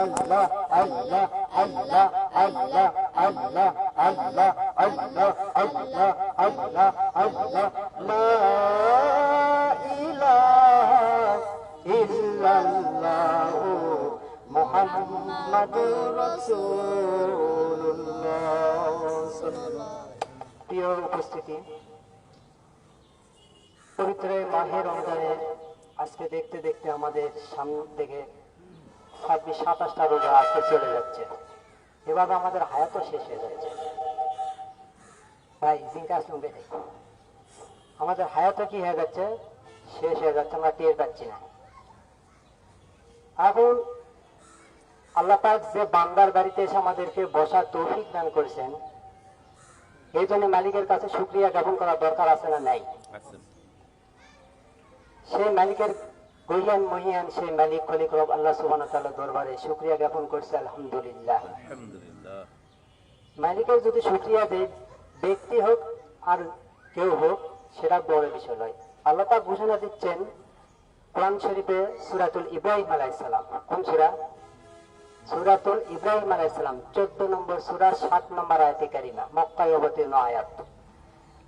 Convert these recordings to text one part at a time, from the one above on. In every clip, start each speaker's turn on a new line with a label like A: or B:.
A: Allah, Allah, Allah, Allah, Allah, Allah, Allah, Allah, Allah, Allah, La ilaha illallah Muhammadur Rasulullah প্রিয় উপস্থিতি পবিত্র মাহের রমজানের আজকে দেখতে দেখতে আমাদের সামনে থেকে ছাব্বিশ সাতাশটা রোজা আজকে চলে যাচ্ছে। এভাবে আমাদের হায়াতও শেষ হয়ে যাচ্ছে। ভাই জিঙ্কা আসলুম বেটে আমাদের হায়াতও কি হয়ে যাচ্ছে? শেষ হয়ে যাচ্ছে আমরা টের পাচ্ছি না। এখন আল্লাহ পাক যে বান্দার বাড়িতে এসে আমাদেরকে বসার তৌফিক দান করেছেন এই জন্য মালিকের কাছে শুক্রিয়া জ্ঞাপন করার দরকার আছে না নাই? সেই মালিকের গহিয়ান মহিয়ান সেই মালিক খলিক রব আল্লাহ সুবান দরবারে শুক্রিয়া জ্ঞাপন করছে আলহামদুলিল্লাহ। মালিকের যদি শুক্রিয়া দেয় ব্যক্তি হোক আর কেউ হোক সেটা বড় বিষয় নয়। আল্লাহ পাক ঘোষণা দিচ্ছেন কোরআন শরীফে সুরাতুল ইব্রাহিম আলাইসালাম কোন সুরা? সুরাতুল ইব্রাহিম আলাইসালাম চোদ্দ নম্বর সুরা সাত নম্বর আয়তে কারিমা মক্কায় অবতীর্ণ আয়াত।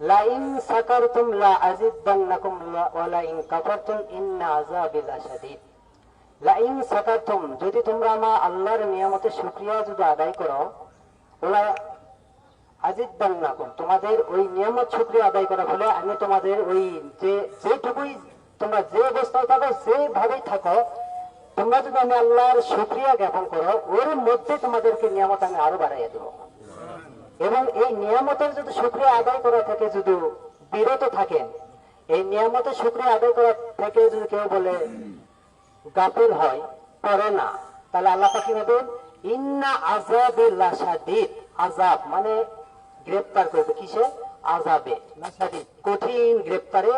A: লাইন সাকারতুম লা লাইন সাকারতুম যদি তোমরা আমার আল্লাহর নিয়ামতের শুকরিয়া যদি আদায় করো, ওলা আজিদান্নাকুম তোমাদের ওই নিয়ামত শুকরিয়া আদায় করা ফলে আমি তোমাদের ওই যে, যেটুকুই তোমরা যে অবস্থায় থাকো, যেভাবেই থাকো, তোমরা যদি আমি আল্লাহর শুকরিয়া জ্ঞাপন করো, ওর মধ্যে তোমাদেরকে নিয়ামত আমি আরও বাড়াইয়া দেবো। এবং এই নিয়ামতের যদি শুক্রিয়া আদায় করা থেকে যদি বিরত থাকেন, এই নিয়ামতের শুক্রিয়া আদায় করা থেকে যদি কেউ বলে গাফিল হয় করে না, তাহলে আল্লাহ পাখি নেবেন ইন্না সাদিদ আজাব মানে গ্রেপ্তার করবে। কিসে? আজাবে কঠিন গ্রেপ্তারে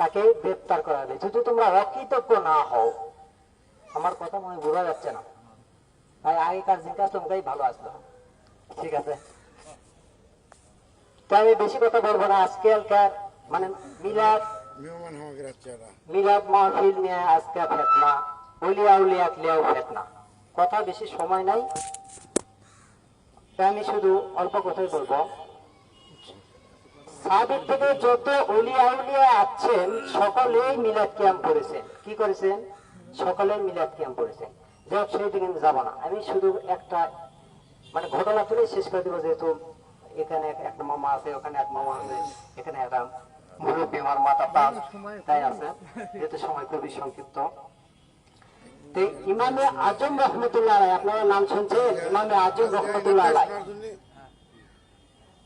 A: তাকে গ্রেপ্তার করা হবে। যদি তোমরা অকৃতজ্ঞ না হও, আমার কথা মনে বোঝা যাচ্ছে না। তাই আগেকার জিজ্ঞাসা তোমরাই ভালো আসলো। ঠিক আছে? তো আমি বেশি কথা বলব না। আজকালকার মানে মিলাদ মিলাদ মাহফিল নিয়ে আজকে ফেতনা। উলিয়া উলিয়া লিয়াও ফেতনা। কথা বেশি সময় নাই। আমি শুধু অল্প কথাই বলব। সাবেক থেকে যত উলিয়া উলিয়া আছেন সকলেই মিলাদ কিয়াম করেছেন। কি করেছেন? সকলেই মিলাদ কিয়াম করেছেন। যাই হোক সেই দিকে আমি যাব না। আমি শুধু একটা মানে ঘটনা তুলে শেষ করে দেবো যেহেতু এখানে এক- মামা আছে, ওখানে এক মামা আছে, এখানে একটা মুরব্বী আমার মাথা তার তাই আছে। যেহেতু সময় খুবই সংক্ষিপ্ত। ইমামে আজম রহমতুল্লাহ আপনারা নাম শুনছেন? ইমামে আজম রহমতুল্লাহ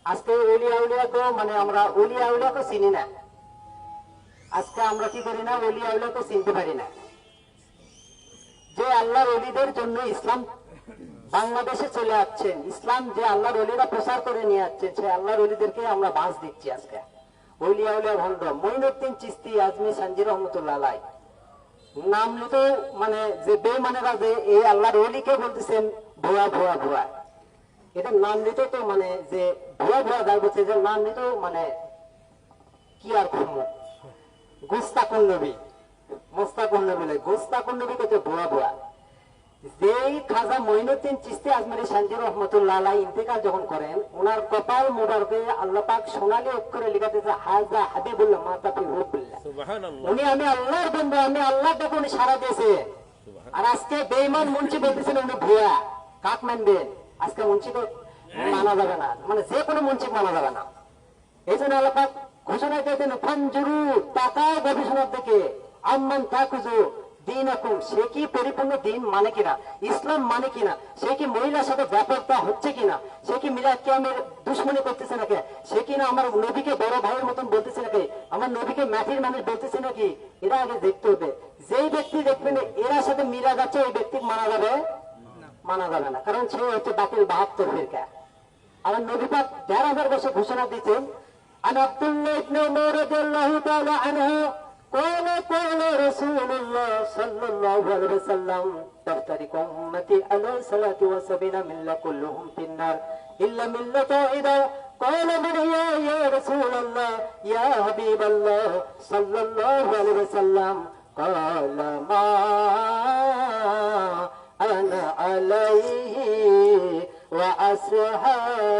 A: আজকে উলিয়া উলিয়াকে মানে আমরা উলিয়া উলিয়াকে চিনি না। আজকে আমরা কি করি না উলিয়া উলিয়াকে চিনতে পারি না। যে আল্লাহর অলিদের জন্য ইসলাম বাংলাদেশে চলে যাচ্ছেন ইসলাম যে আল্লাহর অলিরা প্রচার করে নিয়ে যাচ্ছেন সেই আল্লাহর অলিদেরকে আমরা বাস দিচ্ছি আজকে। ওলিয়া উলিয়া ভণ্ড মঈনুদ্দিন চিস্তি, আজমি সানজির রহমতুল্লাহ নাম নিতে মানে যে বেমানেরা যে এই আল্লাহর অলিকে বলতেছেন, ভুয়া ভুয়া ভুয়া। এটা নাম নিতে তো মানে যে ভুয়া ভুয়া দায় বলছে যে নাম নিতেও মানে কি আর খুব গোস্তাকুল নবী। মোস্তাকুল নবী নয় গোস্তাকুল নবী কত ভুয়া ভুয়া। যেই খাজা মঈনুদ্দিন চিস্তি আজমেরি শান্তি রহমতুল্লাহ আলাই ইন্তেকাল যখন করেন ওনার কপাল মোবারকে আল্লাহ পাক সোনালী অক্ষরে লেখা দিয়েছে হাজা হাবিবুল্লাহ মাতাফি রুবুল্লাহ উনি আমি আল্লাহর বন্ধু আমি আল্লাহ দেখে উনি সারা দিয়েছে। আর আজকে বেইমান মুন্সি বলতেছেন উনি ভুয়া কাক মানবেন আজকে মুন্সি তো মানা যাবে না। মানে যে কোনো মুন্সি মানা যাবে না। এই জন্য আল্লাহ পাক ঘোষণা দিয়েছেন ফানজুরু তাকাও গবেষণার দিকে। আম্মান তাকুজু দিন আকুম সে কি পরিপূর্ণ দিন মানে কিনা? ইসলাম মানে কিনা? সে কি মহিলার সাথে ব্যাপারটা হচ্ছে কিনা? সে কি মিলাদ ক্যামের দুশ্মনী করতেছে নাকি? সে কি আমার নবীকে বড় ভাইয়ের মতন বলতেছে নাকি? আমার নবীকে ম্যাথির মানুষ বলতেছে নাকি? এরা আগে দেখতে হবে। যেই ব্যক্তি দেখবেন এরা সাথে মিলা যাচ্ছে ওই ব্যক্তি মানা যাবে? মানা যাবে না। কারণ সে হচ্ছে বাতিল বাহাত্তর ফিরকা। আমার নবীপাক দেড় হাজার বছর ঘোষণা দিচ্ছেন আর আব্দুল্লাহ ইবনে قال قال رسول الله صلى الله عليه وسلم تفترق أمتي على صلاة وسبعين ملة كلهم في النار إلا ملة واحدة قال من هي يا رسول الله؟ يا حبيب الله صلى الله عليه وسلم. قال ما أنا عليه وأصحابي.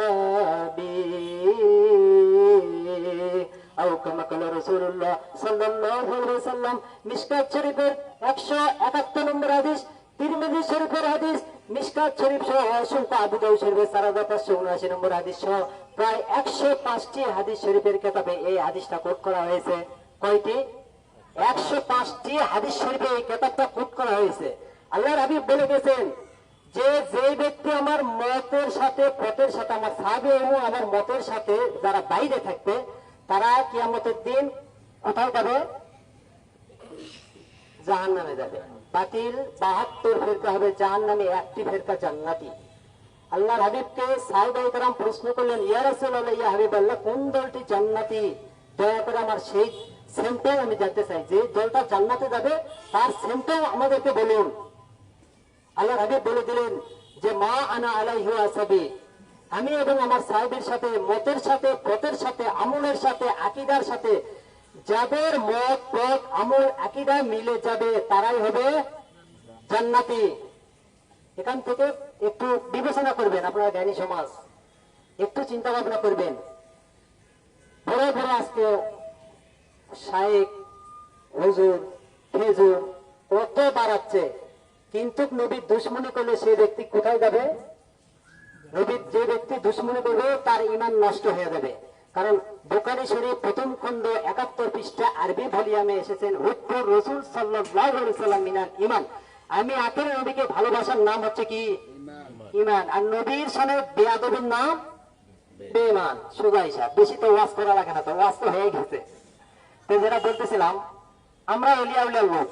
A: আও কামা কালা রাসূলুল্লাহ সাল্লাল্লাহু আলাইহি সাল্লাম মিশকাত শরীফের 171 নম্বর হাদিস, তিরমিজি শরীফের হাদিস, মিশকাত শরীফ সহ আবু দাউদ শরীফের 4579 নম্বর হাদিস সহ প্রায় 105টি হাদিস শরীফের কিতাবে এই হাদিসটা কোট করা হয়েছে। কয়টি? 105টি হাদিস শরীফে এই কিতাবটা কোট করা হয়েছে। আল্লাহর হাবিব বলে গেছেন, যে যে ব্যক্তি আমার মতের সাথে, পথের সাথে, আমার এবং আমার মতের সাথে যারা বাইরে থাকবে তারা কিয়ামতের দিন কোথায় যাবে? জাহান নামে যাবে। বাতিল বাহাত্তর ফেরকা হবে জাহান নামে একটি ফেরকা জান্নাতি। আল্লাহর হাবিবকে সাহেবাই প্রশ্ন করলেন, ইয়া ইয়া হাবিব আল্লাহ কোন দলটি জান্নাতি? দয়া করে আমার সেই সেন্টার আমি জানতে চাই। যে দলটা জান্নাতে যাবে, তার সেন্টার আমাদেরকে বলুন। আল্লাহ হাবিব বলে দিলেন যে, মা আনা আলাইহু আসাবি আমি এবং আমার সাহেবের সাথে, মতের সাথে, পথের সাথে, আমলের সাথে, আকিদার সাথে, যাদের মত, পথ, আমল, আকিদা মিলে যাবে, তারাই হবে জান্নাতি। এখান থেকে একটু বিবেচনা করবেন আপনারা জ্ঞানী সমাজ। একটু চিন্তা ভাবনা করবেন। বড় বড় আজকে শায়েক, হুজুর, খেজুর, কত বাড়াচ্ছে। কিন্তু নবীর দুশ্মনী করলে সেই ব্যক্তি কোথায় যাবে? যে ব্যক্তি দুশ্মনী করবে তার ইমান নষ্ট হয়ে যাবে। কারণ বোকারি শরীফ প্রথম খণ্ড একাত্তর পৃষ্ঠা আরবি ভলিয়ামে এসেছেন হুদ্দুর রসুল সাল্লাহ সাল্লাম মিনাল ইমান আমি আখের নবীকে ভালোবাসার নাম হচ্ছে কি? ইমান আর নবীর সামনে বেয়াদবের নাম? বেমান হিসাব। বেশি তো ওয়াজ করা লাগে না তো ওয়াজ তো হয়ে গেছে। তো যেটা বলতেছিলাম আমরা এলিয়া উলিয়ার লোক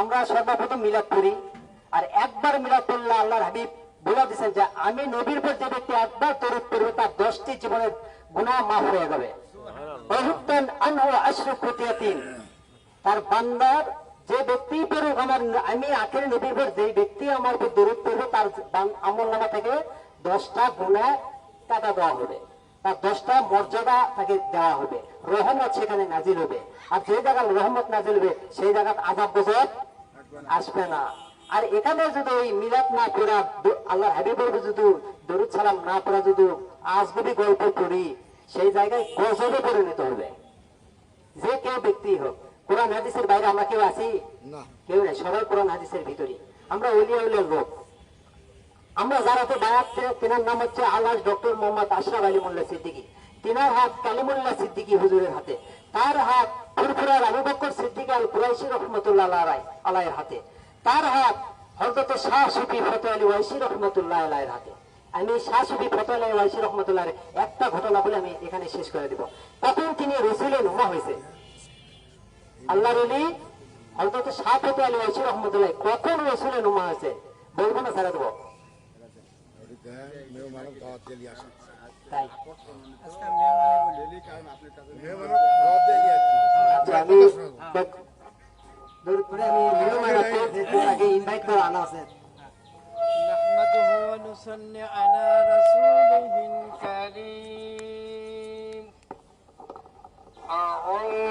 A: আমরা সর্বপ্রথম মিলাদ করি আর একবার মিলাদ করলে আল্লাহর হাবিব বলে দিচ্ছেন যে আমি নবীর পর যে ব্যক্তি একবার তরুপ করবে তার দশটি জীবনের গুণা মাফ হয়ে যাবে। তার বান্দার যে ব্যক্তি পেরুক আমার আমি আখের নবীর পর যে ব্যক্তি আমার উপর দরুদ করবে তার আমল নামা থেকে দশটা গুণা টাকা দেওয়া হবে। তার দশটা মর্যাদা তাকে দেওয়া হবে। রহমত সেখানে নাজিল হবে। আর যে জায়গায় রহমত নাজিল হবে সেই জায়গায় আজাব গজব আসবে না। আর এখানে যদি ওই মিলাদ না করা আল্লাহ হাবিবের যদি দরুদ সালাম না করা যদি আজগবি গল্প করি সেই জায়গায় গজবে পরিণত হবে। যে কেউ ব্যক্তি হোক কোরআন হাদিসের বাইরে আমরা কেউ আছি? কেউ নেই সবাই কোরআন হাদিসের ভিতরে আমরা অলিয়া উলিয়ার লোক। আমরা যারাতে বায়াত তেনার নাম হচ্ছে আলাস ডক্টর মোহাম্মদ আশরাফ আলী মোল্লা সিদ্দিকী। তিনার হাত কালিমুল্লাহ সিদ্দিকী হুজুরের হাতে। তার হাত ফুরফুরার আবু বকর সিদ্দিক আল কুরাইশি রহমতুল্লাহ আলাই আলাইয়ের হাতে। তার হাত হজরত শাহ সুফি ফতে আলী ওয়াইসি রহমতুল্লাহ আলাইয়ের হাতে। আমি শাহ সুফি ফতে আলী ওয়াইসি রহমতুল্লাহ একটা ঘটনা বলে আমি এখানে শেষ করে দিব। কখন তিনি রসুলের নুমা হয়েছে। আল্লাহ রলি হজরত শাহ ফতে আলী ওয়াইসি রহমতুল্লাহ কখন রসুলের নুমা হয়েছে? বলব না ছেড়ে দেবো।
B: ওদিকে
A: ناصر
C: نحمده ونصلي على رسوله الكريم.
A: أعوذ